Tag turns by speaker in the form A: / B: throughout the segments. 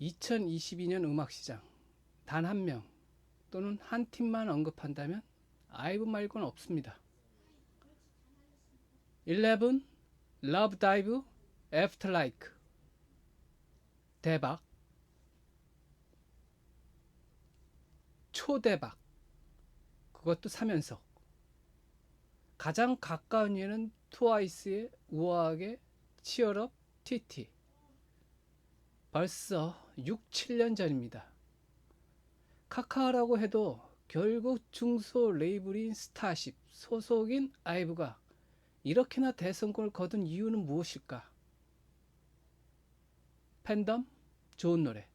A: 2022년 음악 시장 단 한 명 또는 한 팀만 언급한다면 아이브 말고는 없습니다. 11 Love Dive After Like 대박 초대박 그것도 3연속 가장 가까운 예는 트와이스의 우아하게 치얼업 TT 벌써 6, 7년 전입니다. 카카오라고 해도 결국 중소 레이블인 스타쉽 소속인 아이브가 이렇게나 대성공을 거둔 이유는 무엇일까? 팬덤, 좋은 노래.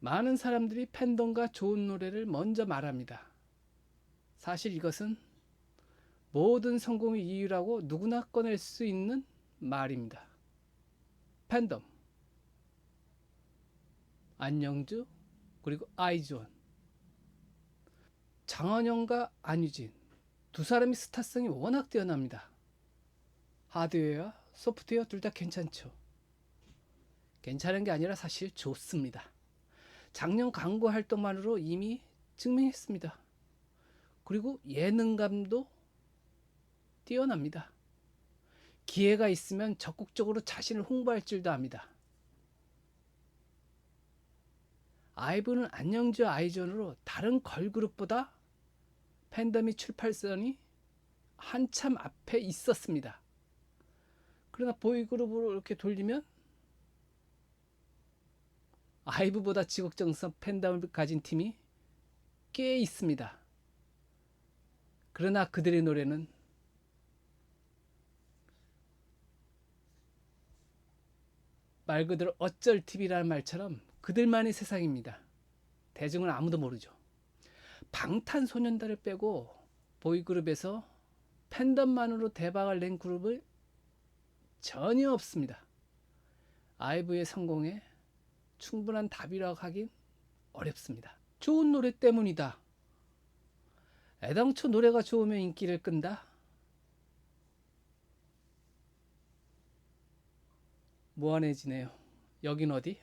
A: 많은 사람들이 팬덤과 좋은 노래를 먼저 말합니다. 사실 이것은 모든 성공의 이유라고 누구나 꺼낼 수 있는 말입니다. 팬덤. 안영주 그리고 아이즈원. 장원영과 안유진 두 사람의 스타성이 워낙 뛰어납니다. 하드웨어와 소프트웨어 둘 다 괜찮죠. 괜찮은 게 아니라 사실 좋습니다. 작년 광고 활동만으로 이미 증명했습니다. 그리고 예능감도 뛰어납니다. 기회가 있으면 적극적으로 자신을 홍보할 줄도 압니다. 아이브는 안녕주 아이존으로 다른 걸그룹보다 팬덤이 출발선이 한참 앞에 있었습니다. 그러나 보이그룹으로 이렇게 돌리면 아이브보다 지극정성 팬덤을 가진 팀이 꽤 있습니다. 그러나 그들의 노래는 말 그대로 어쩔 TV라는 말처럼 그들만의 세상입니다. 대중은 아무도 모르죠. 방탄소년단을 빼고 보이그룹에서 팬덤만으로 대박을 낸 그룹은 전혀 없습니다. 아이브의 성공에 충분한 답이라고 하긴 어렵습니다. 좋은 노래 때문이다. 애당초 노래가 좋으면 인기를 끈다. 무한해지네요. 여긴 어디?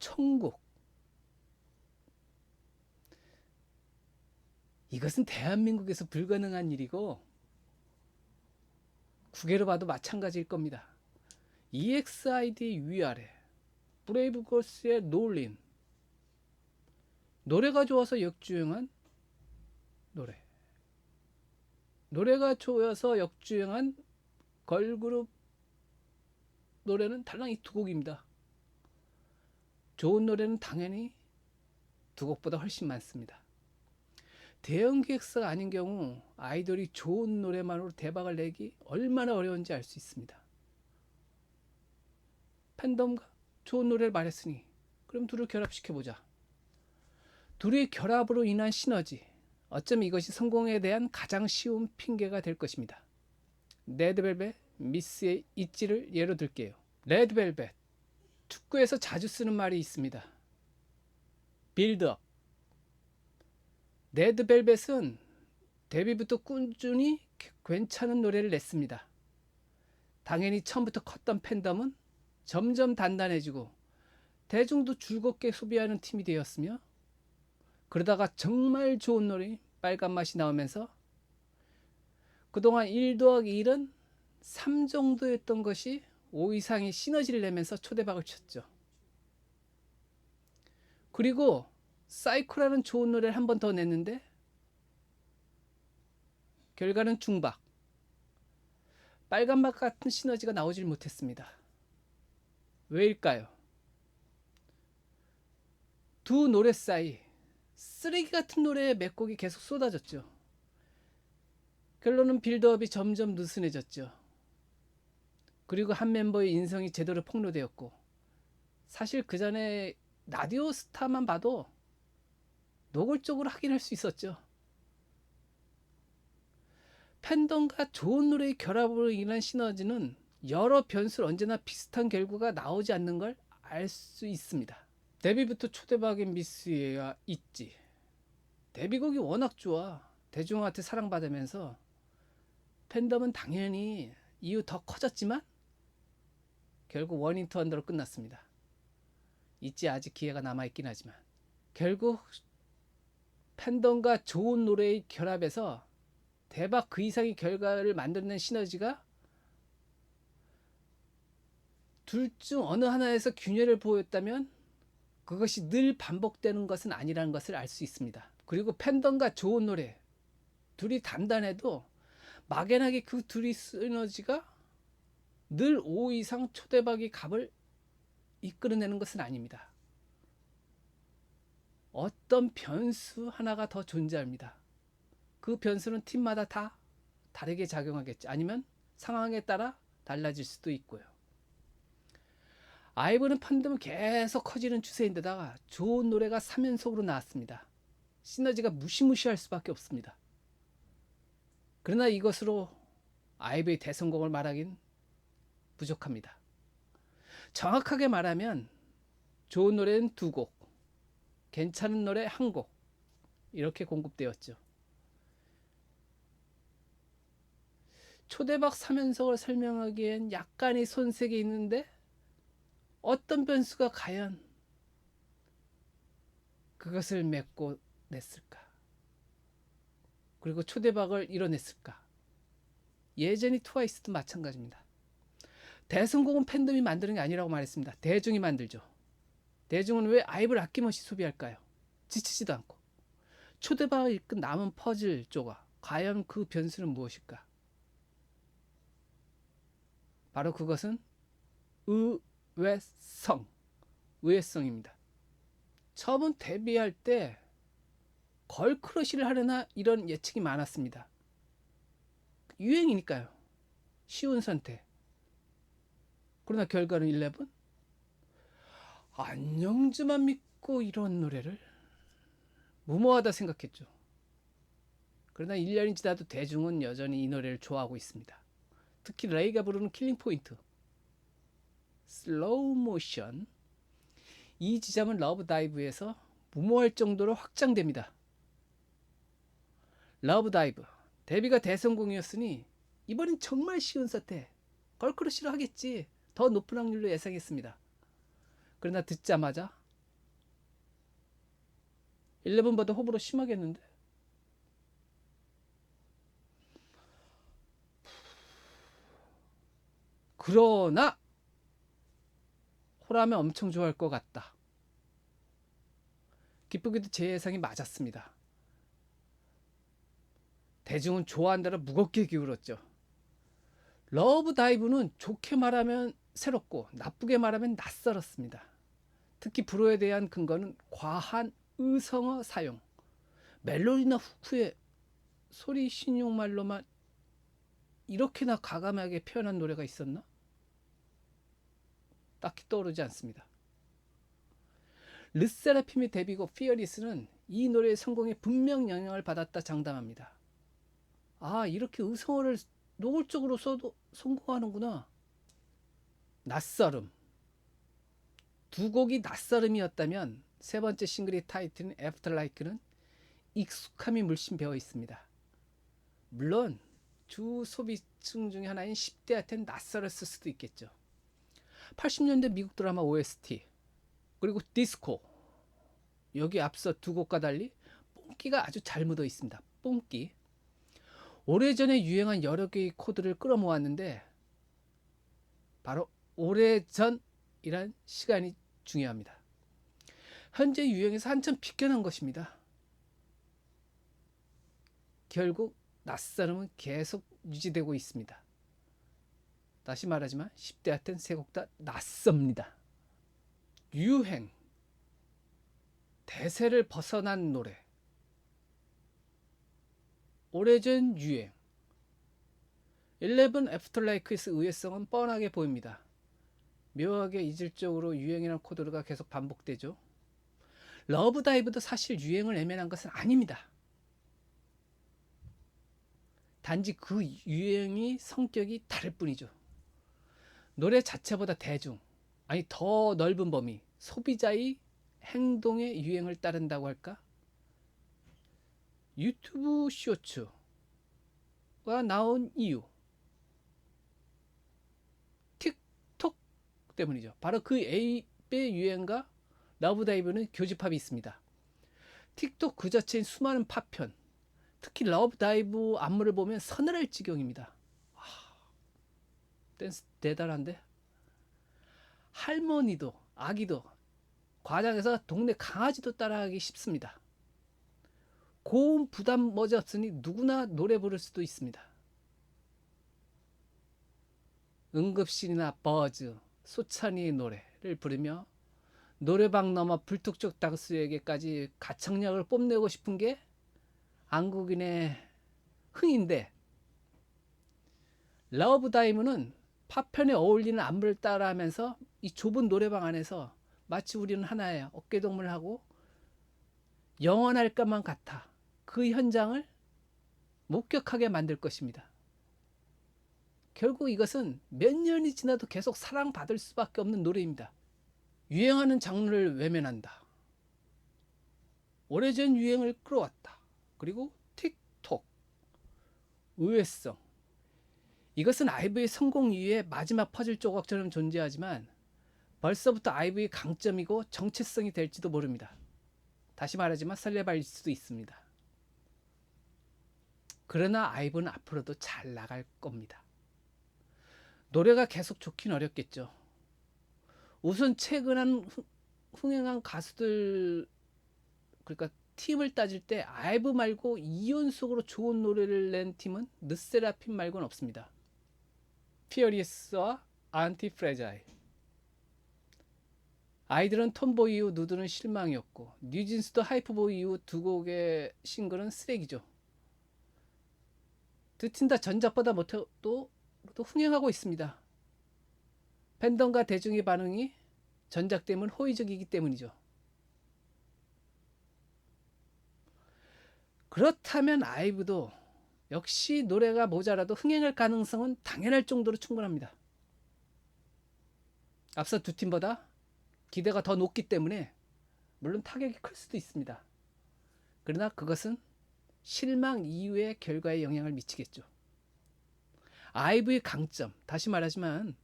A: 천국. 이것은 대한민국에서 불가능한 일이고 국외로 봐도 마찬가지일 겁니다. EXID 위아래 브레이브걸스의 놀림 노래가 좋아서 역주행한 노래 노래가 좋아서 역주행한 걸그룹 노래는 달랑 이 두 곡입니다. 좋은 노래는 당연히 두 곡보다 훨씬 많습니다. 대형 기획사가 아닌 경우 아이돌이 좋은 노래만으로 대박을 내기 얼마나 어려운지 알 수 있습니다. 팬덤과 좋은 노래를 말했으니 그럼 둘을 결합시켜 보자. 둘의 결합으로 인한 시너지. 어쩌면 이것이 성공에 대한 가장 쉬운 핑계가 될 것입니다. 레드벨벳 미스의 있지를 예로 들게요. 레드벨벳 축구에서 자주 쓰는 말이 있습니다. 빌드업. 레드벨벳은 데뷔부터 꾸준히 괜찮은 노래를 냈습니다. 당연히 처음부터 컸던 팬덤은 점점 단단해지고 대중도 즐겁게 소비하는 팀이 되었으며 그러다가 정말 좋은 노래 빨간 맛이 나오면서 그동안 1 더하기 1은 3 정도였던 것이 5 이상의 시너지를 내면서 초대박을 쳤죠. 그리고 사이코라는 좋은 노래를 한 번 더 냈는데 결과는 중박. 빨간맛 같은 시너지가 나오질 못했습니다. 왜일까요? 두 노래 사이 쓰레기 같은 노래의 몇 곡이 계속 쏟아졌죠. 결론은 빌드업이 점점 느슨해졌죠. 그리고 한 멤버의 인성이 제대로 폭로되었고 사실 그 전에 라디오 스타만 봐도 노골적으로 확인할 수 있었죠. 팬덤과 좋은 노래의 결합으로 인한 시너지는 여러 변수로 언제나 비슷한 결과가 나오지 않는 걸 알 수 있습니다. 데뷔부터 초대박인 미스가 있지. 데뷔곡이 워낙 좋아. 대중한테 사랑받으면서 팬덤은 당연히 이후 더 커졌지만 결국 원인트 원더로 끝났습니다. 있지 아직 기회가 남아 있긴 하지만 결국 팬덤과 좋은 노래의 결합에서 대박 그 이상의 결과를 만들어낸 시너지가 둘 중 어느 하나에서 균열을 보였다면 그것이 늘 반복되는 것은 아니라는 것을 알 수 있습니다. 그리고 팬덤과 좋은 노래 둘이 단단해도 막연하게 그 둘이 시너지가 늘 5 이상 초대박이 값을 이끌어내는 것은 아닙니다. 어떤 변수 하나가 더 존재합니다. 그 변수는 팀마다 다 다르게 작용하겠죠. 아니면 상황에 따라 달라질 수도 있고요. 아이브는 팬덤은 계속 커지는 추세인데다가 좋은 노래가 3연속으로 나왔습니다. 시너지가 무시무시할 수밖에 없습니다. 그러나 이것으로 아이브의 대성공을 말하긴 부족합니다. 정확하게 말하면 좋은 노래는 두 곡, 괜찮은 노래 한 곡, 이렇게 공급되었죠. 초대박 3연속을 설명하기엔 약간의 손색이 있는데 어떤 변수가 과연 그것을 맺고 냈을까? 그리고 초대박을 이뤄냈을까? 예전이 트와이스도 마찬가지입니다. 대성공은 팬덤이 만드는 게 아니라고 말했습니다. 대중이 만들죠. 대중은 왜 아이브를 아낌없이 소비할까요? 지치지도 않고. 초대박을 이끈 남은 퍼즐 조각. 과연 그 변수는 무엇일까? 바로 그것은 의외성, 의외성입니다. 처음은 데뷔할 때 걸크러쉬를 하려나 이런 예측이 많았습니다. 유행이니까요. 쉬운 선택. 그러나 결과는 11? 안녕즈만 믿고 이런 노래를 무모하다 생각했죠. 그러나 1년이 지나도 대중은 여전히 이 노래를 좋아하고 있습니다. 특히 레이가 부르는 킬링 포인트, 슬로우 모션. 이 지점은 러브 다이브에서 무모할 정도로 확장됩니다. 러브 다이브 데뷔가 대성공이었으니 이번엔 정말 쉬운 사태 걸크러쉬로 하겠지 더 높은 확률로 예상했습니다. 그러나 듣자마자 11보다 호불호 심하겠는데 그러나 호라면 엄청 좋아할 것 같다. 기쁘게도 제 예상이 맞았습니다. 대중은 좋아한다라 무겁게 기울었죠. 러브 다이브는 좋게 말하면 새롭고 나쁘게 말하면 낯설었습니다. 특히 불어에 대한 근거는 과한 의성어 사용, 멜로디나 후크의 소리 신용말로만 이렇게나 과감하게 표현한 노래가 있었나? 딱히 떠오르지 않습니다. 르세라핌의 데뷔곡 피어리스는 이 노래의 성공에 분명 영향을 받았다 장담합니다. 아 이렇게 의성어를 노골적으로 써도 성공하는구나. 낯설음. 두 곡이 낯설음이었다면 세 번째 싱글의 타이틀인 Like는 익숙함이 물씬 배어 있습니다. 물론 주 소비층 중에 하나인 10대한테는 낯설었을 수도 있겠죠. 80년대 미국 드라마 OST 그리고 디스코 여기 앞서 두 곡과 달리 뽕기가 아주 잘 묻어 있습니다. 뽕기 오래전에 유행한 여러 개의 코드를 끌어모았는데 바로 오래전이란 시간이 중요합니다. 현재 유행에서 한참 비껴난 것입니다. 결국 낯설음은 계속 유지되고 있습니다. 다시 말하지만 10대한테는 세곡 다 낯섭니다. 유행, 대세를 벗어난 노래, 오래전 유행, 11 애프터라이크의 의외성은 뻔하게 보입니다. 묘하게 이질적으로 유행이라는 코드가 계속 반복되죠. 러브 다이브도 사실 유행을 애매한 것은 아닙니다. 단지 그 유행이 성격이 다를 뿐이죠. 노래 자체보다 대중, 아니 더 넓은 범위, 소비자의 행동의 유행을 따른다고 할까? 유튜브 쇼츠가 나온 이유, 때문이죠. 바로 그 에이의 유행과 러브다이브는 교집합이 있습니다. 틱톡 그 자체인 수많은 파편, 특히 러브다이브 안무를 보면 서늘할 지경입니다. 아, 댄스 대단한데? 할머니도 아기도 과장해서 동네 강아지도 따라하기 쉽습니다. 고음 부담 머지 없으니 누구나 노래 부를 수도 있습니다. 응급실이나 버즈, 소찬이의 노래를 부르며 노래방 넘어 불특족 다수에게까지 가창력을 뽐내고 싶은 게 한국인의 흥인데 러브 다이브는 파편에 어울리는 안무를 따라하면서 이 좁은 노래방 안에서 마치 우리는 하나의 어깨동무를 하고 영원할 것만 같아 그 현장을 목격하게 만들 것입니다. 결국 이것은 몇 년이 지나도 계속 사랑받을 수밖에 없는 노래입니다. 유행하는 장르를 외면한다. 오래전 유행을 끌어왔다. 그리고 틱톡, 의외성. 이것은 아이브의 성공 이후의 마지막 퍼즐 조각처럼 존재하지만 벌써부터 아이브의 강점이고 정체성이 될지도 모릅니다. 다시 말하지만 설레발일 수도 있습니다. 그러나 아이브는 앞으로도 잘 나갈 겁니다. 노래가 계속 좋긴 어렵겠죠. 우선 최근 한 흥행한 가수들 그러니까 팀을 따질 때 아이브 말고 이연속으로 좋은 노래를 낸 팀은 느세라핌 말고는 없습니다. 피어리스와 안티 프레자일. 아이들은 톰보이 이후 누드는 실망이었고 뉴진스도 하이프보이 이후 두 곡의 싱글은 쓰레기죠. 듣힌다 전작보다 못해도 또 흥행하고 있습니다. 팬덤과 대중의 반응이 전작 때문 호의적이기 때문이죠. 그렇다면 아이브도 역시 노래가 모자라도 흥행할 가능성은 당연할 정도로 충분합니다. 앞서 두 팀보다 기대가 더 높기 때문에 물론 타격이 클 수도 있습니다. 그러나 그것은 실망 이후의 결과에 영향을 미치겠죠. 아이브의 강점, 다시 말하지만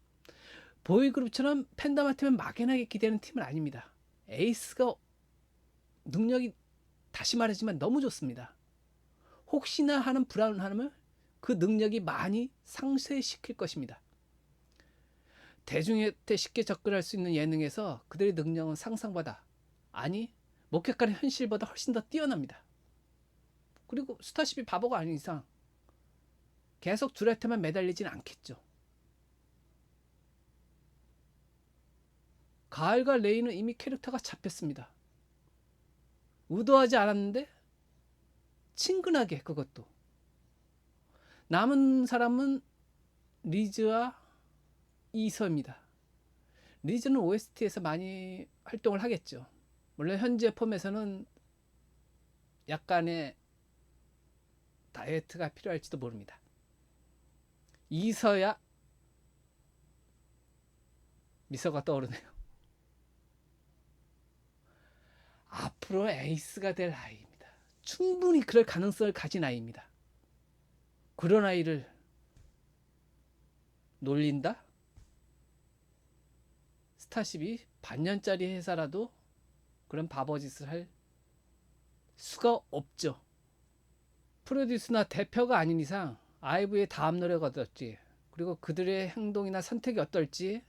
A: 보이그룹처럼 팬덤한테만 막연하게 기대는 팀은 아닙니다. 에이스가 능력이 다시 말하지만 너무 좋습니다. 혹시나 하는 불안함을 그 능력이 많이 상쇄시킬 것입니다. 대중한테 쉽게 접근할 수 있는 예능에서 그들의 능력은 상상보다 아니 목격하는 현실보다 훨씬 더 뛰어납니다. 그리고 스타쉽이 바보가 아닌 이상 계속 둘한테만 매달리진 않겠죠. 가을과 레이는 이미 캐릭터가 잡혔습니다. 의도하지 않았는데 친근하게 그것도 남은 사람은 리즈와 이서입니다. 리즈는 OST에서 많이 활동을 하겠죠. 물론 현재 폼에서는 약간의 다이어트가 필요할지도 모릅니다. 이서야 미소가 떠오르네요. 앞으로 에이스가 될 아이입니다. 충분히 그럴 가능성을 가진 아이입니다. 그런 아이를 놀린다? 스타쉽이 반년짜리 회사라도 그런 바보짓을 할 수가 없죠. 프로듀스나 대표가 아닌 이상 아이브의 다음 노래가 어떨지 그리고 그들의 행동이나 선택이 어떨지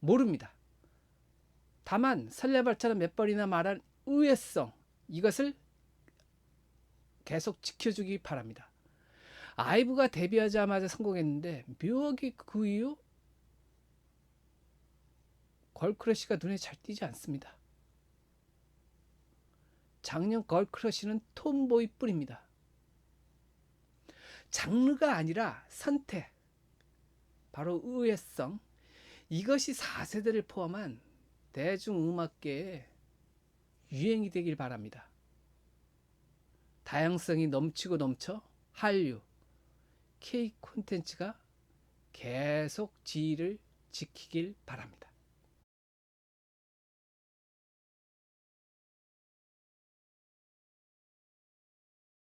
A: 모릅니다. 다만 설레발처럼 몇 번이나 말한 의외성 이것을 계속 지켜주기 바랍니다. 아이브가 데뷔하자마자 성공했는데 묘하게 그 이후 걸크러쉬가 눈에 잘 띄지 않습니다. 작년 걸크러쉬는 톰보이뿐입니다. 장르가 아니라 선택, 바로 의외성, 이것이 4세대를 포함한 대중음악계의 유행이 되길 바랍니다. 다양성이 넘치고 넘쳐 한류, K 콘텐츠가 계속 지위를 지키길 바랍니다.